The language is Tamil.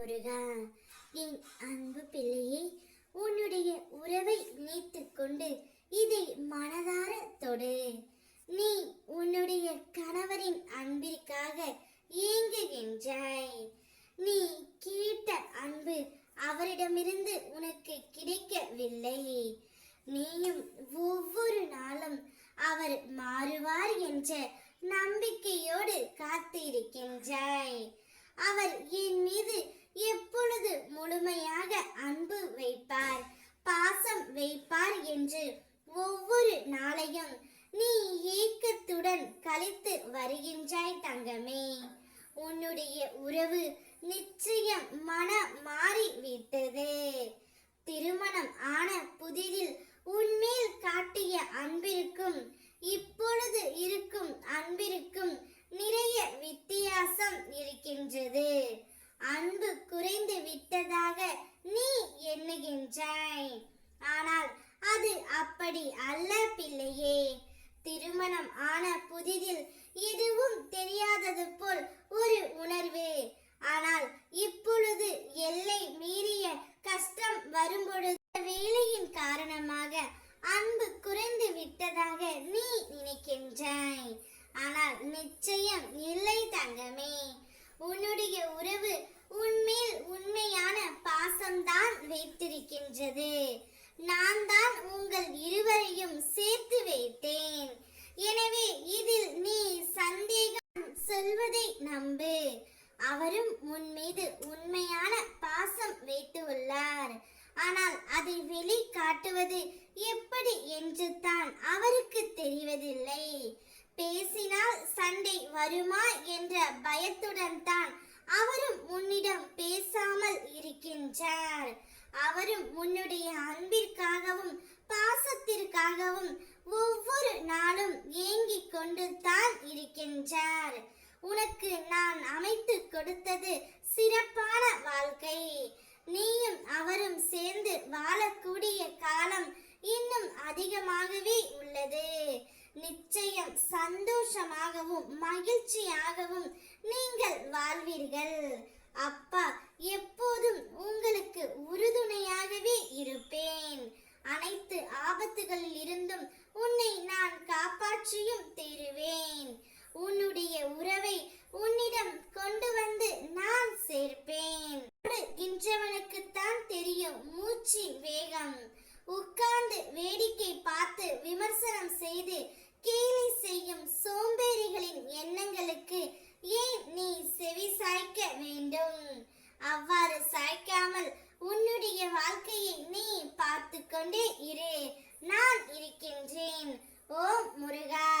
முருகா என் அன்பு பிள்ளையே உன்னுடைய உறவை நீத்துக் கொண்டு இதை மனதார தொடு. நீ உன்னுடைய கணவரின் அன்பிற்காக ஏங்குகின்றாய். நீ கேட்ட அன்பு அவரிடமிருந்து உனக்கு கிடைக்கவில்லை. நீயும் ஒவ்வொரு நாளும் அவர் மாறுவார் என்ற நம்பிக்கையோடு காத்திருக்கின்றாய். அவர் என் மீது எப்பொழுது முழுமையாக அன்பு வைப்பார் பாசம் வைப்பார் என்று ஒவ்வொரு நாளையும் நீ ஏக்கத்துடன் கழித்து வருகின்றாய் தங்கமே. உன்னுடைய உறவு நிச்சயம் மன மாறி விட்டது திருமணம் ஆன புதிதில் உன்மேல் காட்டிய அன்பிற்கும் இப்பொழுது இருக்கும் அன்பிற்கும் நிறைய வித்தியாசம் இருக்கின்றது. அன்பு குறைந்து விட்டதாக நீ எண்ணுகின்றாய் ஆனால் அது அப்படி அல்ல பிள்ளையே திருமணம் ஆன புதிதில் எதுவும் தெரியாதது போல் ஒரு உணர்வு. ஆனால் இப்பொழுது எல்லை மீறிய கஷ்டம் வரும்பொழுது வேலையின் காரணமாக அன்பு குறைந்து விட்டதாக நீ நினைக்கின்றாய். ஆனால் நிச்சயம் இல்லை தங்கமே. உன்னுடைய உறவு சொல்வதை நம்பு. அவரும் உன் மீது உண்மையான பாசம் வைத்து உள்ளார் ஆனால் அதை வெளி காட்டுவது எப்படி என்று தான் அவருக்கு தெரிவதில்லை. பேசினால் சண்டை வருமா என்ற பயத்துடன் தான் அவரும் உன்னிடம் பேசாமல் இருக்கின்றார். அவரும் உன்னுடைய அன்பிற்காகவும் பாசத்திற்காகவும் ஒவ்வொரு நாளும் ஏங்கிக் கொண்டு தான் இருக்கின்றார். உனக்கு நான் அமைத்து கொடுத்தது சிறப்பான வாழ்க்கை. நீயும் அவரும் சேர்ந்து வாழக்கூடிய காலம் இன்னும் அதிகமாகவே உள்ளது. நிச்சயம் சந்தோஷமாகவும் மகிழ்ச்சியாகவும் நீங்கள் வாழ்வீர்கள். அப்பா எப்போதும் உங்களுக்கு உறுதுணையாகவே இருப்பேன். அனைத்து ஆபத்துகளில் இருந்தும் உன்னை நான் காப்பாற்றியும் மூச்சு வேகம். உட்கார்ந்து வேடிக்கை பார்த்து விமர்சனம் செய்து கேலி செய்யும் சோம்பேறிகளின் எண்ணங்களுக்கு ஏன் நீ செவி சாய்க்க வேண்டும்? அவ்வாறு சாய்க்காமல் உன்னுடைய வாழ்க்கையை நீ பார்த்து கொண்டே இரு. நான் இருக்கின்றேன். ஓம் முருகா!